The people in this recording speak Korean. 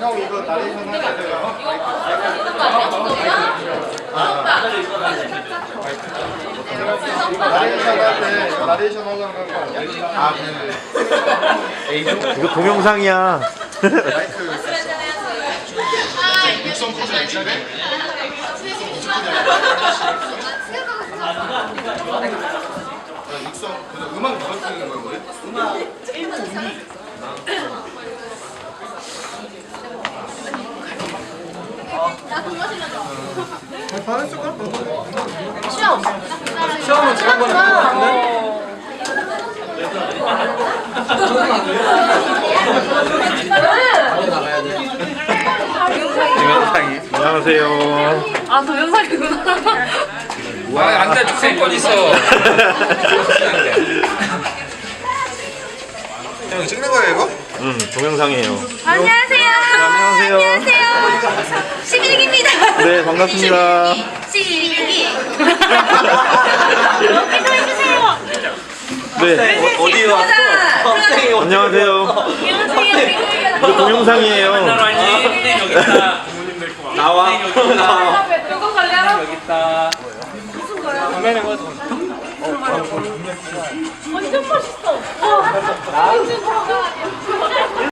형 이거 나레이션 해야 돼요. 나레이션 할때 나레이션 하려고 한거 아니야? 아, 네. 이거 동영상이야. 육성 음악 누가 쓰는 거 야 우리? 시험은 지난번에 봤는데? 동영상이. 안녕하세요. 아 동영상이구나. 아, 앉아 주세권 있어. 형 찍는 거예요 이거? 응, 동영상이에요. 안녕하세요. 안녕하세요. 네, 반갑습니다. 여기서 해주세요. 네, 어디 왔어? 학생이 안녕하세요. 안녕하세요. 이거 동영상이에요. 여기 있다. 나와. 나와. 누구 걸려라? 여기 있다. 완전 멋있어. 와, 완전 걸어가.